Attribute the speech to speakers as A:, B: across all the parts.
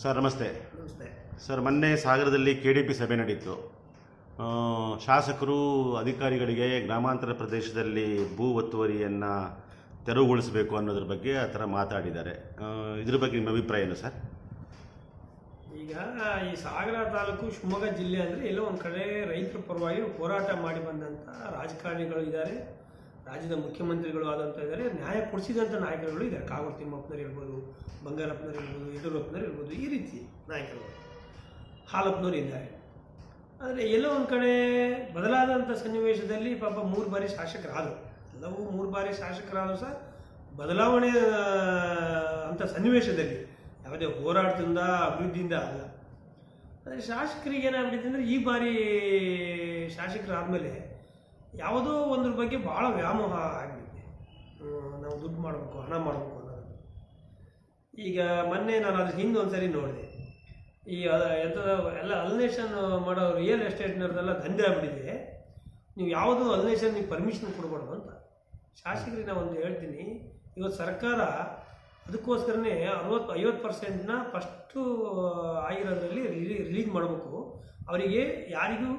A: Sir ನಮಸ್ತೆ.
B: ನಮಸ್ತೆ.
A: Sir ಮೊನ್ನೆ ಸಾಗರದಲ್ಲಿ ಕೆ ಡಿ ಪಿ ಸಭೆ ನಡೀತು. ಶಾಸಕರು ಅಧಿಕಾರಿಗಳಿಗೆ ಗ್ರಾಮಾಂತರ ಪ್ರದೇಶದಲ್ಲಿ ಭೂ ಒತ್ತುವರಿಯನ್ನು ತೆರವುಗೊಳಿಸಬೇಕು ಅನ್ನೋದ್ರ ಬಗ್ಗೆ ಆ ಥರ ಮಾತಾಡಿದ್ದಾರೆ. ಇದ್ರ ಬಗ್ಗೆ ನಿಮ್ಮ ಅಭಿಪ್ರಾಯ ಏನು ಸರ್?
B: ಈಗ ಈ ಸಾಗರ ತಾಲೂಕು ಶಿವಮೊಗ್ಗ ಜಿಲ್ಲೆ ಅಂದರೆ ಎಲ್ಲೋ ಒಂದು ಕಡೆ ರೈತರ ಪರವಾಗಿ ಹೋರಾಟ ಮಾಡಿ ಬಂದಂಥ ರಾಜಕಾರಣಿಗಳು ಇದ್ದಾರೆ. ರಾಜ್ಯದ ಮುಖ್ಯಮಂತ್ರಿಗಳು ಆದಂಥ ಇದ್ದಾರೆ, ನ್ಯಾಯ ಕೊಡಿಸಿದಂಥ ನಾಯಕರುಗಳು ಇದ್ದಾರೆ. ಕಾಗೋಡು ತಿಮ್ಮಪ್ಪನವ್ರು ಇರ್ಬೋದು, ಬಂಗಾರಪ್ಪನವ್ರು ಇರ್ಬೋದು, ಯಡಿಯೂರಪ್ಪನವ್ರು ಇರ್ಬೋದು, ಈ ರೀತಿ ನಾಯಕರು ಹಾಲಪ್ಪನವರು ಇದ್ದಾರೆ. ಆದರೆ ಎಲ್ಲೋ ಒಂದು ಕಡೆ ಬದಲಾದಂಥ ಸನ್ನಿವೇಶದಲ್ಲಿ ಪಾಪ ಮೂರು ಬಾರಿ ಶಾಸಕರಾದರು. ಎಲ್ಲವೂ ಮೂರು ಬಾರಿ ಶಾಸಕರಾದರೂ ಸಹ ಬದಲಾವಣೆ ಅಂಥ ಸನ್ನಿವೇಶದಲ್ಲಿ ಯಾವುದೇ ಹೋರಾಟದಿಂದ, ಅಭಿವೃದ್ಧಿಯಿಂದ ಅಲ್ಲ. ಆದರೆ ಶಾಸಕರಿಗೆ ಏನಾಗ್ಬಿಟ್ಟಿದೆ ಅಂದರೆ ಈ ಬಾರಿ ಶಾಸಕರಾದಮೇಲೆ ಯಾವುದೋ ಒಂದ್ರ ಬಗ್ಗೆ ಭಾಳ ವ್ಯಾಮೋಹ ಆಗಿದೆ. ನಾವು ದುಡ್ಡು ಮಾಡಬೇಕು, ಹಣ ಮಾಡಬೇಕು ಅನ್ನೋದು ಈಗ ಮೊನ್ನೆ ನಾನು ಅದ್ರ ಹಿಂದೆ ಒಂದ್ಸರಿ ನೋಡಿದೆ. ಈ ಎಂತ, ಎಲ್ಲ ಅಲ್ನೇಷನ್ ಮಾಡೋ ರಿಯಲ್ ಎಸ್ಟೇಟ್ನವ್ರದ್ದೆಲ್ಲ ದಂಧೆ ಆಗ್ಬಿಟ್ಟಿದೆ. ನೀವು ಯಾವುದು ಅಲ್ನೇಷನ್ ನೀವು ಪರ್ಮಿಷನ್ ಕೊಡಬಾರ್ದು ಅಂತ. ಶಾಸಕರಿಗೆ ನಾವು ಒಂದು ಹೇಳ್ತೀನಿ. ಇವತ್ತು ಸರ್ಕಾರ ಅದಕ್ಕೋಸ್ಕರನೇ ಅರವತ್ತು, ಐವತ್ತು ಪರ್ಸೆಂಟ್ನ ಫಸ್ಟು ಆಗಿರೋದ್ರಲ್ಲಿ ರಿಲೀಸ್ ಮಾಡಬೇಕು. ಅವರಿಗೆ ಯಾರಿಗೂ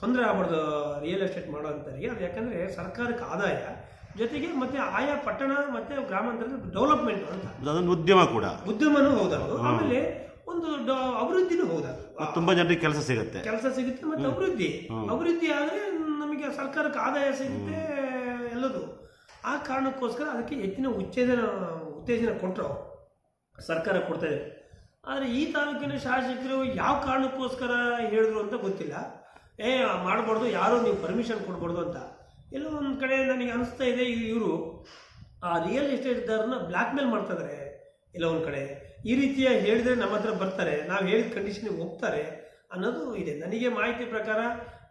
B: ತೊಂದರೆ ಆಗ್ಬಾರ್ದು ರಿಯಲ್ ಎಸ್ಟೇಟ್ ಮಾಡೋವಂಥವರಿಗೆ ಅದು ಯಾಕಂದರೆ ಸರ್ಕಾರಕ್ಕೆ ಆದಾಯ ಜೊತೆಗೆ ಮತ್ತೆ ಆಯಾ ಪಟ್ಟಣ ಮತ್ತೆ ಗ್ರಾಮಾಂತರದ ಡೆವಲಪ್ಮೆಂಟ್ ಅಂತ.
A: ಅದೊಂದು ಉದ್ಯಮ ಕೂಡ.
B: ಉದ್ಯಮನೂ ಹೌದದು ಆಮೇಲೆ ಒಂದು ಅಭಿವೃದ್ಧಿನೂ ಹೌದದು
A: ತುಂಬಾ ಜನರಿಗೆ ಕೆಲಸ ಸಿಗುತ್ತೆ.
B: ಕೆಲಸ ಸಿಗುತ್ತೆ ಮತ್ತೆ ಅಭಿವೃದ್ಧಿ. ಅಭಿವೃದ್ಧಿ ಆದರೆ ನಮಗೆ ಸರ್ಕಾರಕ್ಕೆ ಆದಾಯ ಸಿಗುತ್ತೆ ಎಲ್ಲದು. ಆ ಕಾರಣಕ್ಕೋಸ್ಕರ ಅದಕ್ಕೆ ಹೆಚ್ಚಿನ ಉತ್ತೇಜನ ಉತ್ತೇಜನ ಕೊಟ್ಟರು ಸರ್ಕಾರ ಕೊಡ್ತಾ ಇದೆ. ಆದರೆ ಈ ತಾಲೂಕಿನ ಶಾಸಕರು ಯಾವ ಕಾರಣಕ್ಕೋಸ್ಕರ ಹೇಳಿದ್ರು ಅಂತ ಗೊತ್ತಿಲ್ಲ. ಏ ಮಾಡಬಾರ್ದು, ಯಾರೂ ನೀವು ಪರ್ಮಿಷನ್ ಕೊಡ್ಬಾರ್ದು ಅಂತ. ಎಲ್ಲೋ ಒಂದು ಕಡೆ ನನಗೆ ಅನಿಸ್ತಾ ಇದೆ ಇವರು, ಆ ರಿಯಲ್ ಎಸ್ಟೇಟ್ದಾರನ್ನ ಬ್ಲ್ಯಾಕ್ ಮೇಲ್ ಮಾಡ್ತಾ ಎಲ್ಲ ಒಂದು ಕಡೆ. ಈ ರೀತಿಯ ಹೇಳಿದ್ರೆ ನಮ್ಮ ಹತ್ರ ಬರ್ತಾರೆ, ನಾವು ಹೇಳಿದ ಕಂಡೀಷನ್ಗೆ ಹೋಗ್ತಾರೆ ಅನ್ನೋದು ಇದೆ. ನನಗೆ ಮಾಹಿತಿ ಪ್ರಕಾರ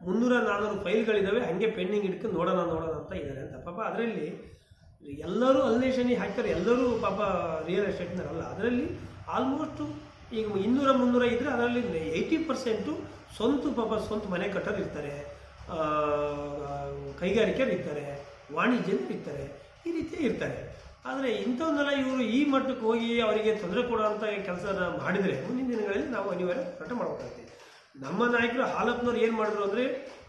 B: ಮುನ್ನೂರ ನಾನ್ನೂರು ಫೈಲ್ಗಳಿದ್ದಾವೆ ಹಂಗೆ ಪೆಂಡಿಂಗ್ ಇಟ್ಕೊಂಡು ನೋಡೋಣ ನೋಡೋಣ ಅಂತ ಇದ್ದಾರೆ ಅಂತ. ಪಾಪ ಅದರಲ್ಲಿ ಎಲ್ಲರೂ ಅಲ್ಲೇ ಶನಿ ಹಾಕ್ತಾರೆ, ಎಲ್ಲರೂ ಪಾಪ ರಿಯಲ್ ಎಸ್ಟೇಟ್ನವರಲ್ಲ ಅದರಲ್ಲಿ ಆಲ್ಮೋಸ್ಟು ಈಗ ಇನ್ನೂರ ಮುನ್ನೂರ ಇದ್ದರೆ ಅದರಲ್ಲಿ ಏಯ್ಟಿ ಪರ್ಸೆಂಟು ಸ್ವಂತ ಪಾಪ ಸ್ವಂತ ಮನೆ ಕಟ್ಟೋರು ಇರ್ತಾರೆ. ಕೈಗಾರಿಕೆ ಕೈಗಾರಿಕೆರು ಇರ್ತಾರೆ ವಾಣಿಜ್ಯ ಇರ್ತಾರೆ, ಈ ರೀತಿ ಇರ್ತಾರೆ. ಆದರೆ ಇಂಥವನ್ನೆಲ್ಲ ಇವರು ಈ ಮಟ್ಟಕ್ಕೆ ಹೋಗಿ ಅವರಿಗೆ ತೊಂದರೆ ಕೊಡುವಂಥ ಕೆಲಸ ಮಾಡಿದರೆ ಮುಂದಿನ ದಿನಗಳಲ್ಲಿ ನಾವು ಅನಿವಾರ್ಯ ಹೋರಾಟ ಮಾಡಬೇಕಾಗುತ್ತೆ ನಮ್ಮ ನಾಯಕರು ಹಾಲಪ್ಪನವ್ರು ಏನು ಮಾಡಿದ್ರು ಅಂದರೆ,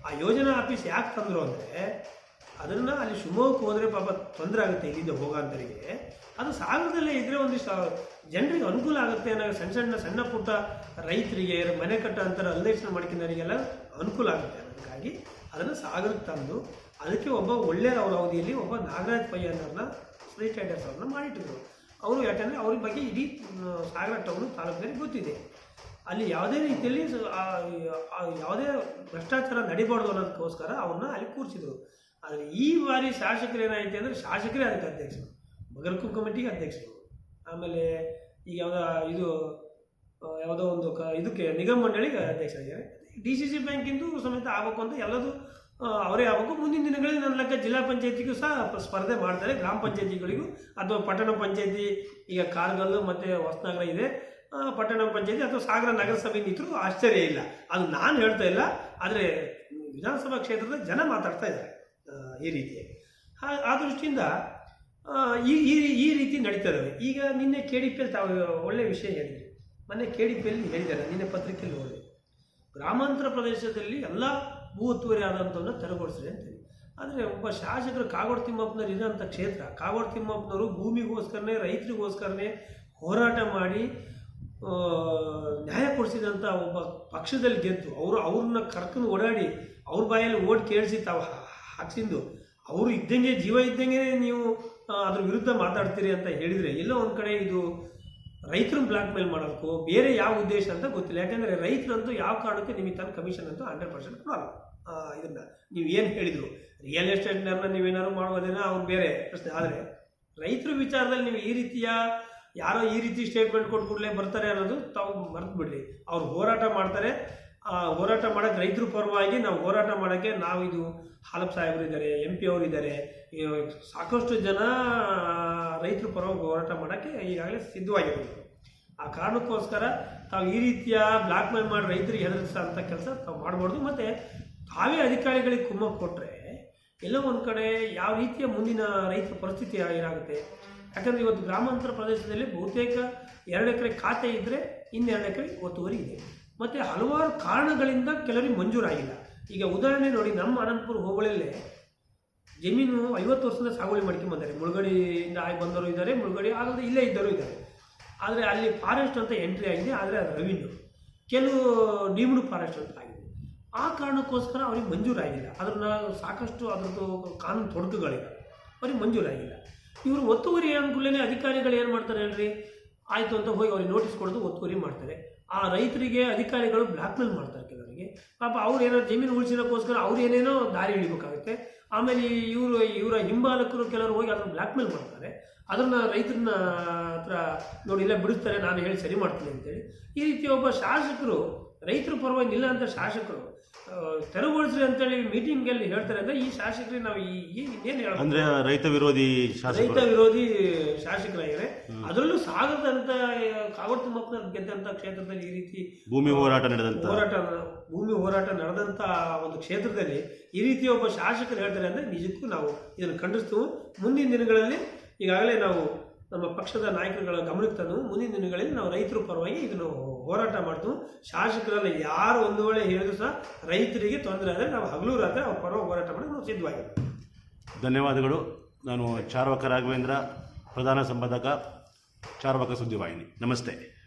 B: ಆ ಯೋಜನಾ ಆಫೀಸ್ ಯಾಕೆ ತಂದರು ಅಂದರೆ ಅದನ್ನು ಅಲ್ಲಿ ಶಿವಮೊಗ್ಗಕ್ಕೆ ಹೋದರೆ ಪಾಪ ತೊಂದರೆ ಆಗುತ್ತೆ ಇಲ್ಲಿಂದ ಹೋಗೋಂಥರಿಗೆ ಅದು ಸಾಗರದಲ್ಲೇ ಇದ್ದರೆ ಒಂದಿಷ್ಟು ಜನರಿಗೆ ಅನುಕೂಲ ಆಗುತ್ತೆ ಅನ್ನೋ ಸಣ್ಣ ಸಣ್ಣ ಸಣ್ಣ ಪುಟ್ಟ ರೈತರಿಗೆ, ಮನೆ ಕಟ್ಟ ಅಂತರ ಅಲ್ಲೇಷಣೆ ಮಾಡ್ಕೊಂಡವರಿಗೆಲ್ಲ ಅನುಕೂಲ ಆಗುತ್ತೆ ಅದಕ್ಕಾಗಿ ಅದನ್ನು ಸಾಗರಕ್ಕೆ ತಂದು ಅದಕ್ಕೆ ಒಬ್ಬ ಒಳ್ಳೆಯ ಅವರ ಅವಧಿಯಲ್ಲಿ ಒಬ್ಬ ನಾಗರಾಜ್ ಪೈ ಅನ್ನೋರನ್ನ ಸ್ಟ್ರೀಟ್ ರೈಡರ್ಸ್ ಅವ್ರನ್ನ ಮಾಡಿಟ್ಟಿದ್ರು. ಅವರು ಯಾಕಂದರೆ ಅವ್ರ ಬಗ್ಗೆ ಇಡೀ ಸಾಗರ ಟೌನು ತಾಲೂಕಿನಲ್ಲಿ ಗೊತ್ತಿದೆ. ಅಲ್ಲಿ ಯಾವುದೇ ರೀತಿಯಲ್ಲಿ ಯಾವುದೇ ಭ್ರಷ್ಟಾಚಾರ ನಡಿಬಾರ್ದು ಅನ್ನೋದಕ್ಕೋಸ್ಕರ ಅವ್ರನ್ನ ಅಲ್ಲಿ ಕೂರಿಸಿದ್ರು. ಆದರೆ ಈ ಬಾರಿ ಶಾಸಕರು ಏನಾಯಿತು ಅಂದರೆ ಶಾಸಕರೇ ಅದಕ್ಕೆ ಅಧ್ಯಕ್ಷರು ಬಗರ್ಕು ಕಮಿಟಿಗೆ ಅಧ್ಯಕ್ಷರು. ಆಮೇಲೆ ಈಗ ಯಾವುದೋ ಇದು ಯಾವುದೋ ಒಂದು ಕ, ಇದಕ್ಕೆ ನಿಗಮ ಮಂಡಳಿಗೆ ಅಧ್ಯಕ್ಷ ಆಗಿದ್ದಾರೆ. ಡಿ ಸಿ ಸಿ ಬ್ಯಾಂಕಿಂದು ಸಮೇತ ಆಗಬೇಕು ಅಂತ ಎಲ್ಲದೂ ಅವರೇ ಆಗಬೇಕು. ಮುಂದಿನ ದಿನಗಳಲ್ಲಿ ನನ್ನ ಲೆಕ್ಕ ಜಿಲ್ಲಾ ಪಂಚಾಯತಿಗೂ ಸಹ ಸ್ಪರ್ಧೆ ಮಾಡ್ತಾರೆ. ಗ್ರಾಮ ಪಂಚಾಯತಿಗಳಿಗೂ, ಅಥವಾ ಪಟ್ಟಣ ಪಂಚಾಯತಿ, ಈಗ ಕಾರ್ಗಲ್ಲು ಮತ್ತು ಹೊಸನಗರ ಇದೆ. ಪಟ್ಟಣ ಪಂಚಾಯತಿ ಅಥವಾ ಸಾಗರ ನಗರಸಭೆ ನಿಂತರೂ ಆಶ್ಚರ್ಯ ಇಲ್ಲ. ಅದು ನಾನು ಹೇಳ್ತಾ ಇಲ್ಲ, ಆದರೆ ವಿಧಾನಸಭಾ ಕ್ಷೇತ್ರದ ಜನ ಮಾತಾಡ್ತಾ ಇದ್ದಾರೆ. ಈ ರೀತಿಯಾಗಿ. ಆ- ದೃಷ್ಟಿಯಿಂದ ಈ ಈ ಈ ರೀತಿ ನಡೀತಾ ಈಗ ನಿನ್ನೆ ಕೆ ಡಿ ಪಿಯಲ್ಲಿ ತಾವು ಒಳ್ಳೆಯ ವಿಷಯ ಹೇಳಿದ್ರಿ. ಮೊನ್ನೆ ಕೆ ಡಿ ಪಿಯಲ್ಲಿ ಹೇಳಿದ್ದಾರೆ ನಿನ್ನೆ ಪತ್ರಿಕೆಯಲ್ಲಿ ಓದಿ ಗ್ರಾಮಾಂತರ ಪ್ರದೇಶದಲ್ಲಿ ಎಲ್ಲ ಭೂ ಒತ್ತುವರಿ ಆದಂಥವನ್ನ ತೆರವುಗೊಳಿಸ್ರಿ ಅಂತೇಳಿ. ಆದರೆ ಒಬ್ಬ ಶಾಸಕರು ಕಾಗೋಡು ತಿಮ್ಮಪ್ಪನವ್ರು ಇರೋಂಥ ಕ್ಷೇತ್ರ, ಕಾಗೋಡು ತಿಮ್ಮಪ್ಪನವರು ಭೂಮಿಗೋಸ್ಕರನೇ, ರೈತರಿಗೋಸ್ಕರನೇ ಹೋರಾಟ ಮಾಡಿ ನ್ಯಾಯ ಕೊಡಿಸಿದಂಥ ಒಬ್ಬ ಪಕ್ಷದಲ್ಲಿ ಗೆದ್ದು, ಅವರು, ಅವ್ರನ್ನ ಕರ್ಕೊಂಡು ಓಡಾಡಿ, ಅವ್ರ ಬಾಯಲ್ಲಿ ಓಟ್ ಕೇಳಿಸಿ ತಾವು ಹಾ- ಹಾಕ್ಸಿದ್ದು ಅವರು ಇದ್ದಂಗೆ, ಜೀವ ಇದ್ದಂಗೆ ನೀವು ಅದ್ರ ವಿರುದ್ಧ ಮಾತಾಡ್ತೀರಿ ಅಂತ ಹೇಳಿದರೆ ಎಲ್ಲೋ ಒಂದು ಕಡೆ ಇದು ರೈತರನ್ನ ಬ್ಲಾಕ್ ಮೇಲ್ ಬೇರೆ ಯಾವ ಉದ್ದೇಶ ಅಂತ ಗೊತ್ತಿಲ್ಲ. ಯಾಕಂದರೆ ರೈತರಂತೂ ಯಾವ ಕಾರಣಕ್ಕೆ ನಿಮಗೆ ತನ್ನ ಕಮಿಷನ್ ಅಂತೂ ಹಂಡ್ರೆಡ್ ಪರ್ಸೆಂಟ್ ಕೊಡಲ್ಲ. ಇದನ್ನು ನೀವು ಏನು ಹೇಳಿದ್ರು? ರಿಯಲ್ ಎಸ್ಟೇಟ್ನವ್ರನ್ನ ನೀವೇನಾದ್ರು ಮಾಡೋದೇನೋ ಅವ್ರು ಬೇರೆ ಪ್ರಶ್ನೆ. ಆದರೆ ರೈತರ ವಿಚಾರದಲ್ಲಿ ನೀವು ಈ ರೀತಿಯ ಯಾರೋ ಈ ರೀತಿ ಸ್ಟೇಟ್ಮೆಂಟ್ ಕೊಟ್ಟು ಕೂಡಲೇ ಬರ್ತಾರೆ ಅನ್ನೋದು ತಾವು ಮರೆತು ಬಿಡ್ರಿ ಅವ್ರು ಹೋರಾಟ ಮಾಡ್ತಾರೆ ಹೋರಾಟ ಮಾಡೋಕ್ಕೆ ರೈತರ ಪರವಾಗಿ ನಾವು ಹೋರಾಟ ಮಾಡೋಕ್ಕೆ ನಾವು ಇದು ಹಾಲಪ್ ಸಾಹೇಬರು ಇದ್ದಾರೆ ಎಂ ಪಿ ಅವರು ಇದ್ದಾರೆ ಸಾಕಷ್ಟು ಜನ ರೈತರ ಪರವಾಗಿ ಹೋರಾಟ ಮಾಡೋಕ್ಕೆ ಈಗಾಗಲೇ ಸಿದ್ಧವಾಗಿರೋದು. ಆ ಕಾರಣಕ್ಕೋಸ್ಕರ ತಾವು ಈ ರೀತಿಯ ಬ್ಲಾಕ್ ಮೇಲ್ ಮಾಡಿ ರೈತರಿಗೆ ಅಂತ ಕೆಲಸ ತಾವು ಮಾಡಬಾರ್ದು. ಮತ್ತು ತಾವೇ ಅಧಿಕಾರಿಗಳಿಗೆ ಕುಮ್ಮಕ್ಕು ಕೊಟ್ಟರೆ ಎಲ್ಲೋ ಒಂದು ಕಡೆ ಯಾವ ರೀತಿಯ ಮುಂದಿನ ರೈತರ ಪರಿಸ್ಥಿತಿ ಏನಾಗುತ್ತೆ? ಯಾಕಂದರೆ ಇವತ್ತು ಗ್ರಾಮಾಂತರ ಪ್ರದೇಶದಲ್ಲಿ ಬಹುತೇಕ ಎರಡು ಎಕರೆ ಖಾತೆ ಇದ್ದರೆ ಇನ್ನೆರಡು ಎಕರೆ ಒತ್ತುವರಿ ಇದೆ. ಮತ್ತು ಹಲವಾರು ಕಾರಣಗಳಿಂದ ಕೆಲವರಿಗೆ ಮಂಜೂರಾಗಿಲ್ಲ. ಈಗ ಉದಾಹರಣೆ ನೋಡಿ, ನಮ್ಮ ಅನಂತಪುರ ಹೋಬಳಿಯಲ್ಲೇ ಜಮೀನು ಐವತ್ತು ವರ್ಷದ ಸಾಗುವಳಿ ಮಾಡ್ಕೊಂಡು ಬಂದರೆ. ಮುಳುಗಡೆಯಿಂದ ಆಗಿ ಬಂದವರು ಇದ್ದಾರೆ, ಮುಳುಗಡೆ ಆಗದೆ ಇಲ್ಲೇ ಇದ್ದರು ಇದ್ದಾರೆ. ಆದರೆ ಅಲ್ಲಿ ಫಾರೆಸ್ಟ್ ಅಂತ ಎಂಟ್ರಿ ಆಗಿದೆ, ಆದರೆ ಅದು ರೆವಿನ್ಯೂ ಕೆಲವು ಡೀಮ್ಡ್ ಫಾರೆಸ್ಟ್ ಅಂತ ಆಗಿದೆ. ಆ ಕಾರಣಕ್ಕೋಸ್ಕರ ಅವ್ರಿಗೆ ಮಂಜೂರಾಗಿಲ್ಲ. ಅದನ್ನ ಸಾಕಷ್ಟು ಅದರದ್ದು ಕಾನೂನು ತೊಡಕುಗಳಿವೆ. ಅವ್ರಿಗೆ ಮಂಜೂರಾಗಿಲ್ಲ. ಇವರು ಒತ್ತುವರಿ ಅನುಕೂಲನೇ ಅಧಿಕಾರಿಗಳು ಏನು ಮಾಡ್ತಾರೆ ಹೇಳ್ರಿ? ಆಯಿತು ಅಂತ ಹೋಗಿ ಅವ್ರಿಗೆ ನೋಟಿಸ್ ಕೊಡೋದು ಒತ್ತುವರಿ ಮಾಡ್ತಾರೆ. ಆ ರೈತರಿಗೆ ಅಧಿಕಾರಿಗಳು ಬ್ಲ್ಯಾಕ್ಮೇಲ್ ಮಾಡ್ತಾರೆ ಕೆಲವರಿಗೆ. ಪಾಪ ಅವ್ರು ಏನೋ ಜಮೀನು ಉಳಿಸಿರೋಕ್ಕೋಸ್ಕರ ಅವ್ರು ಏನೇನೋ ದಾರಿ ಇಳಿಬೇಕಾಗುತ್ತೆ ಆಮೇಲೆ ಇವರು ಇವರ ಹಿಂಬಾಲಕರು ಕೆಲವರು ಹೋಗಿ ಅದನ್ನು ಬ್ಲ್ಯಾಕ್ಮೇಲ್ ಮಾಡ್ತಾರೆ. ಅದನ್ನು ರೈತರನ್ನ ಹತ್ರ ನೋಡಿ, ಇಲ್ಲೇ ಬಿಡಿಸ್ತಾರೆ, ನಾನು ಹೇಳಿ ಸರಿ ಮಾಡ್ತೀನಿ ಅಂತೇಳಿ. ಈ ರೀತಿ ಒಬ್ಬ ಶಾಸಕರು ರೈತರ ಪರವಾಗಿ ಇಲ್ಲ ಅಂತ ಶಾಸಕರು ತೆರವುಗೊಳಿಸ್ರಿ ಅಂತೇಳಿ ಮೀಟಿಂಗಲ್ಲಿ ಹೇಳ್ತಾರೆ ಅಂದ್ರೆ ಈ ಶಾಸಕರಿಗೆ ನಾವು ಈ ಏನು ಇನ್ನೇನು
A: ಅಂದ್ರೆ ರೈತ ವಿರೋಧಿ
B: ರೈತ ವಿರೋಧಿ ಶಾಸಕರಾಗಿದೆ ಅದರಲ್ಲೂ ಸಾಗರದಂತ ಕಾಗೋಡು ಮಕ್ಕಳ ಗೆದ್ದಂತ ಕ್ಷೇತ್ರದಲ್ಲಿ ಈ ರೀತಿ
A: ಭೂಮಿ ಹೋರಾಟ ನಡೆದಂತ.
B: ಹೋರಾಟ ಭೂಮಿ ಹೋರಾಟ ನಡೆದಂತ ಒಂದು ಕ್ಷೇತ್ರದಲ್ಲಿ ಈ ರೀತಿ ಒಬ್ಬ ಶಾಸಕರು ಹೇಳ್ತಾರೆ ಅಂದ್ರೆ ನಿಜಕ್ಕೂ ನಾವು ಇದನ್ನು ಖಂಡಿಸ್ತೀವಿ. ಮುಂದಿನ ದಿನಗಳಲ್ಲಿ ಈಗಾಗಲೇ ನಾವು ನಮ್ಮ ಪಕ್ಷದ ನಾಯಕರುಗಳ ಗಮನಕ್ಕೆ ತಂದು ಮುಂದಿನ ದಿನಗಳಲ್ಲಿ ನಾವು ರೈತರ ಪರವಾಗಿ ಇದನ್ನು ಹೋರಾಟ ಮಾಡ್ತು ಶಾಸಕರಲ್ಲಿ ಯಾರು ಒಂದು ವೇಳೆ ಹೇಳಿದ್ರು ಸಹ ರೈತರಿಗೆ ತೊಂದರೆ ಆದರೆ ನಾವು ಹಗಲು ರಾತ್ರಿ ಅವ್ರ ಪರವಾಗಿ ಹೋರಾಟ ಮಾಡಿ ನಾವು ಸಿದ್ಧವಾಗಿದ್ದೀವಿ.
A: ಧನ್ಯವಾದಗಳು. ನಾನು ಚಾರ್ವಕ ರಾಘವೇಂದ್ರ, ಪ್ರಧಾನ ಸಂಪಾದಕ, ಚಾರ್ವಕ ಸುದ್ದಿವಾಹಿನಿ. ನಮಸ್ತೆ.